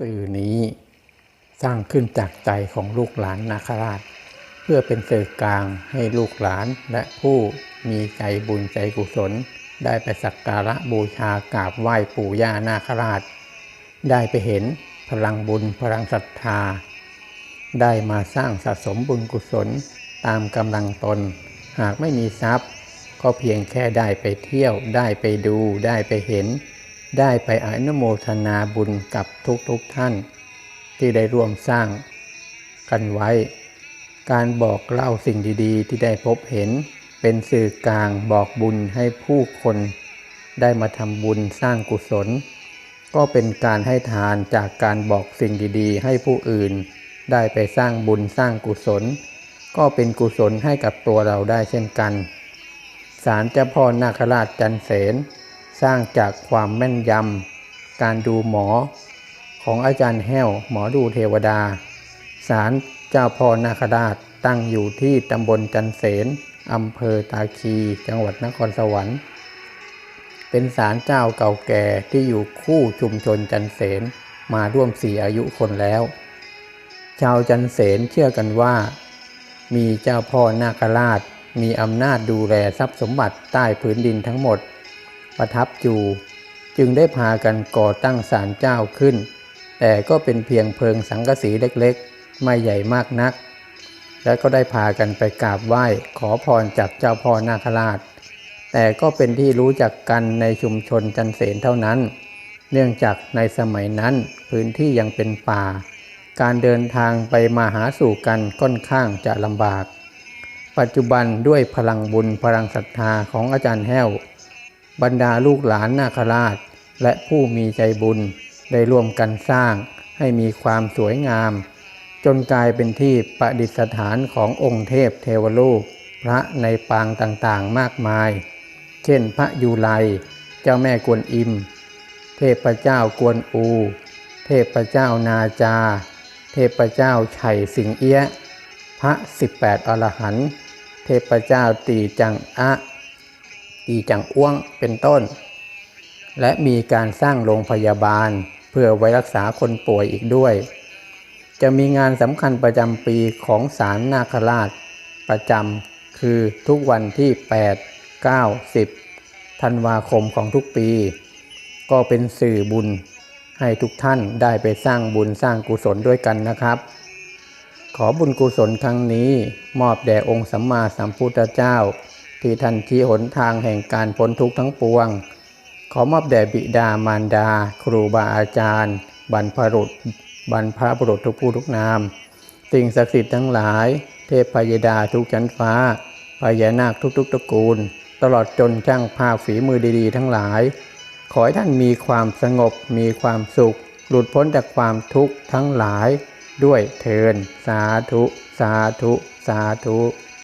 สื่อนี้สร้างขึ้นจากใจของลูกหลานนาคราช เพื่อเป็นสื่อกลางให้ลูกหลานและผู้มีใจบุญใจกุศล ได้ไปสักการะบูชากราบไหว้ปู่ย่านาคราช ได้ไปเห็นพลังบุญพลังศรัทธา ได้มาสร้างสะสมบุญกุศลตามกำลังตน หากไม่มีทรัพย์ ก็เพียงแค่ได้ไปเที่ยวได้ไปดูได้ไปเห็น ได้ไปอนุโมทนาบุญกับทุกๆทท่าน ที่ได้ร่วมสร้างกันไว้ การบอกเล่าสิ่งดีๆ ที่ได้พบเห็น เป็นสื่อกลางบอกบุญให้ผู้คน ได้มาทำบุญสร้างกุศล ก็เป็นการให้ทานจากการบอกสิ่งดีๆ ให้ผู้อื่น ได้ไปสร้างบุญสร้างกุศล ก็เป็นกุศลให้กับตัวเราได้เช่นกันศาลเจ้าพ่อนาคราชจันเสน สร้างจากความแม่นยำการดูหมอของอาจารย์แห้วหมอดูเทวดาศาลเจ้าพ่อนาคราชตั้งอยู่ที่ตำบลจันเสนอำเภอตาคี จังหวัดนครสวรรค์ เป็นศาลเจ้าเก่าแก่ที่อยู่คู่ชุมชนจันเสนมาร่วมสี่อายุคนแล้ว ชาวจันเสนเชื่อกันว่า มีเจ้าพ่อนาคราชมีอำนาจดูแลทรัพย์สมบัติใต้พื้นดินทั้งหมด ประทับอยู่ จึงได้พากันก่อตั้งศาลเจ้าขึ้น แต่ก็เป็นเพียงเพิงสังกะสีเล็กๆ ไม่ใหญ่มากนัก และก็ได้พากันไปกราบไหว้ขอพรจากเจ้าพ่อนาคราช แต่ก็เป็นที่รู้จักกันในชุมชนจันเสนเท่านั้น เนื่องจากในสมัยนั้นพื้นที่ยังเป็นป่า การเดินทางไปมาหาสู่กันค่อนข้างจะลำบากปัจจุบันด้วยพลังบุญพลังศรัทธาของอาจารย์แห้ว บรรดาลูกหลานนาคราช และผู้มีใจบุญได้ร่วมกันสร้างให้มีความสวยงาม จนกลายเป็นที่ประดิษฐานขององค์เทพเทวรูป พระในปางต่างๆมากมาย เช่นพระยูไลเจ้าแม่กวนอิม เทพเจ้ากวนอู เทพเจ้านาจา เทพเจ้าไฉสิงเอี้ยะพระ 18 อรหันต์เทพเจ้าตีจังอะ ตีจังอ้วงเป็นต้น และมีการสร้างโรงพยาบาลเพื่อไว้รักษาคนป่วยอีกด้วย จะมีงานสำคัญประจำปีของศาลนาคราช ประจำคือทุกวันที่ 8 9 10ธันวาคมของทุกปี ก็เป็นสื่อบุญให้ทุกท่านได้ไปสร้างบุญสร้างกุศลด้วยกันนะครับ ขอบุญกุศลครั้งนี้มอบแด่องค์สัมมาสัมพุทธเจ้า ที่ท่านชี้หนทางแห่งการพ้นทุกข์ทั้งปวง ขอมอบแด่บิดามารดา ครูบาอาจารย์ บรรพบุรุษบรรพบุรุษทุกผู้ทุกนาม สิ่งศักดิ์สิทธิ์ทั้งหลาย เทพพยดาทุกชั้นฟ้าพญานาคทุกๆตระกูล ตลอดจนช่างภาพฝีมือดีๆ ทั้งหลาย ขอให้ท่านมีความสงบมีความสุข หลุดพ้นจากความทุกข์ทั้งหลาย ด้วยเทินสาธุ สาธุ สาธุ